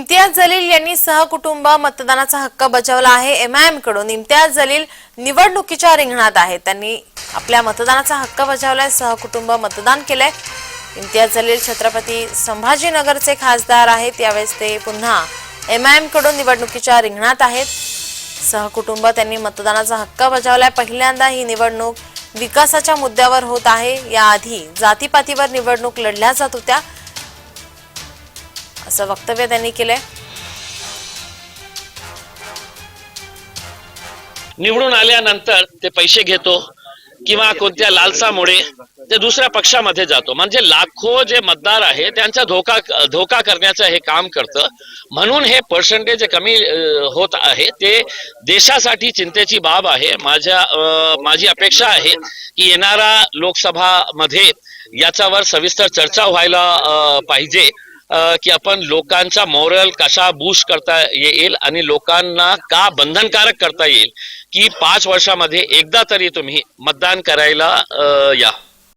इम्तियाज जलील यांनी सहकुटुंब मतदानाचा हक्क बजावला आहे. एमआयएमकडून इम्तियाज जलील निवडणुकीच्या रिंगणात आहेत. त्यांनी आपल्या मतदानाचा हक्क बजावलाय सहकुटुंब मतदान केलंय. इम्तियाज जलील छत्रपती संभाजीनगरचे खासदार आहेत. यावेळेस ते पुन्हा एमआयएमकडून निवडणुकीच्या रिंगणात आहेत. सहकुटुंब त्यांनी मतदानाचा हक्क बजावलाय. पहिल्यांदा ही निवडणूक विकासाच्या मुद्द्यावर होत आहे. याआधी जातीपातीवर निवडणूक लढल्या जात होत्या. असं वक्तव्य त्यांनी केलंय. निवडून आल्यानंतर ते पैसे घेतो किंवा कोणत्या लालसामुळे ते दुसऱ्या पक्षामध्ये जातो. म्हणजे लाखो जे मतदार आहे त्यांचा धोका धोका करण्याचं हे काम करतं. म्हणून हे पर्सेंटेज कमी होत आहे. ते देशासाठी चिंतेची बाब आहे. माझ्या माझी अपेक्षा आहे की येणारा लोकसभामध्ये याच्यावर सविस्तर चर्चा व्हायला पाहिजे. की आपण लोकांचा मॉरल कसा बूस्ट करता येईल आणि लोकांना का बंधनकारक करता येईल की पाच वर्षामध्ये एकदा तरी तुम्ही मतदान करायला या.